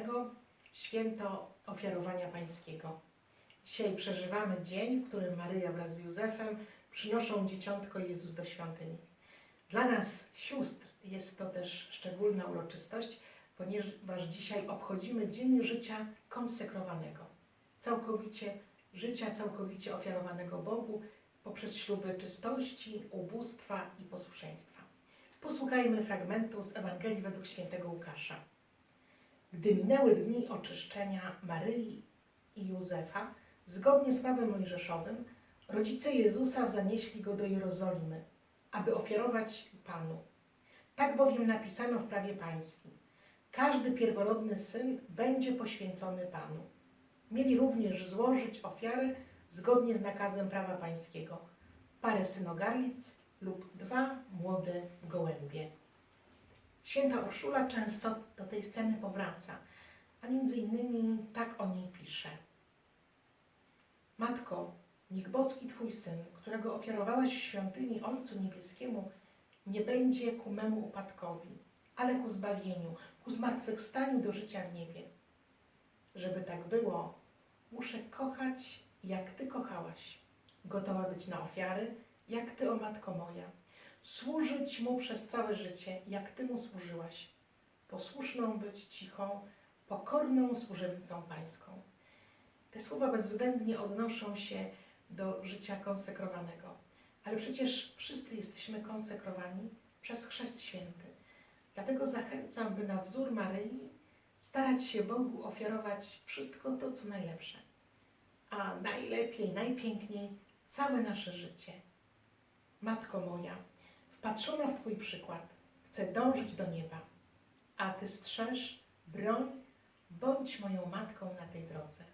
Bożego, święto ofiarowania Pańskiego. Dzisiaj przeżywamy dzień, w którym Maryja wraz z Józefem przynoszą dzieciątko Jezus do świątyni. Dla nas, sióstr, jest to też szczególna uroczystość, ponieważ dzisiaj obchodzimy Dzień Życia konsekrowanego. Całkowicie, życia całkowicie ofiarowanego Bogu poprzez śluby czystości, ubóstwa i posłuszeństwa. Posłuchajmy fragmentu z Ewangelii według świętego Łukasza. Gdy minęły dni oczyszczenia Maryi i Józefa, zgodnie z prawem mojżeszowym, rodzice Jezusa zanieśli go do Jerozolimy, aby ofiarować Panu. Tak bowiem napisano w prawie pańskim. Każdy pierworodny syn będzie poświęcony Panu. Mieli również złożyć ofiarę zgodnie z nakazem prawa pańskiego. Parę synogarlic lub dwa młode gołębie. Święta Urszula często do tej sceny powraca, a między innymi tak o niej pisze. Matko, niech boski Twój Syn, którego ofiarowałaś w świątyni Ojcu Niebieskiemu, nie będzie ku memu upadkowi, ale ku zbawieniu, ku zmartwychwstaniu do życia w niebie. Żeby tak było, muszę kochać, jak Ty kochałaś, gotowa być na ofiary, jak Ty, o Matko moja, służyć Mu przez całe życie, jak Ty Mu służyłaś, posłuszną być cichą, pokorną służebnicą Pańską. Te słowa bezwzględnie odnoszą się do życia konsekrowanego. Ale przecież wszyscy jesteśmy konsekrowani przez Chrzest Święty. Dlatego zachęcam, by na wzór Maryi starać się Bogu ofiarować wszystko to, co najlepsze. A najlepiej, najpiękniej całe nasze życie. Matko moja, wpatrzona w Twój przykład, chcę dążyć do nieba, a Ty strzeż, broń, bądź moją matką na tej drodze.